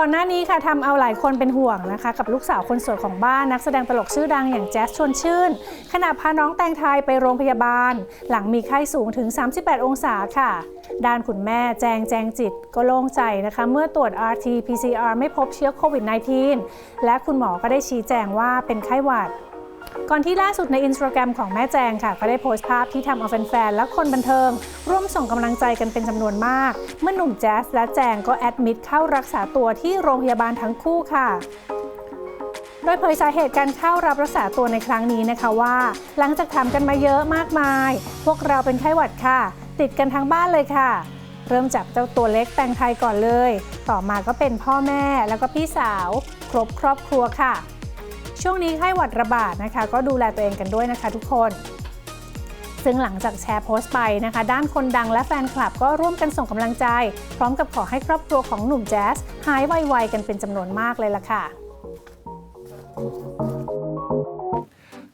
ก่อนหน้านี้ค่ะทำเอาหลายคนเป็นห่วงนะคะ กับลูกสาวคนสวยของบ้านนักแสดงตลกชื่อดังอย่างแจ๊สชวนชื่น ขณะพาน้องแตงไทยไปโรงพยาบาล หลังมีไข้สูงถึง 38 องศาค่ะ ด้านคุณแม่แจงแจงจิตก็โล่งใจนะคะ เมื่อตรวจ RT PCR ไม่พบเชื้อโควิด -19 และคุณหมอก็ได้ชี้แจงว่าเป็นไข้หวัด ก่อนที่ล่าสุดในอินสตาแกรมของแม่แจงค่ะ ก็ได้โพสต์ภาพที่ทำเอาแฟนๆ และคนบันเทิง ร่วมส่งกำลังใจกันเป็นจำนวนมาก เมื่อหนุ่มแจ๊สและแจงก็แอดมิดเข้ารักษาตัวที่โรงพยาบาลทั้งคู่ค่ะโดยเผยสาเหตุการเข้ารับรักษาตัวในครั้งนี้นะคะว่า หลังจากทำกันมาเยอะมากมาย พวกเราเป็นไข้หวัดค่ะ ติดกันทั้งบ้านเลยค่ะ เริ่มจากเจ้าตัวเล็กแตงไทยก่อนเลย ต่อมาก็เป็นพ่อแม่แล้วก็พี่สาว ครบครอบครัวค่ะ ช่วงนี้ไข้หวัดระบาดนะคะ ก็ดูแลตัวเองกันด้วยนะคะทุกคน ซึ่งหลังจากแชร์โพสต์ไปนะคะ ด้านคนดังและแฟนคลับก็ร่วมกันส่งกำลังใจ พร้อมกับขอให้ครอบครัวของหนุ่มแจ๊สหายไวๆกันเป็นจำนวนมากเลยล่ะค่ะ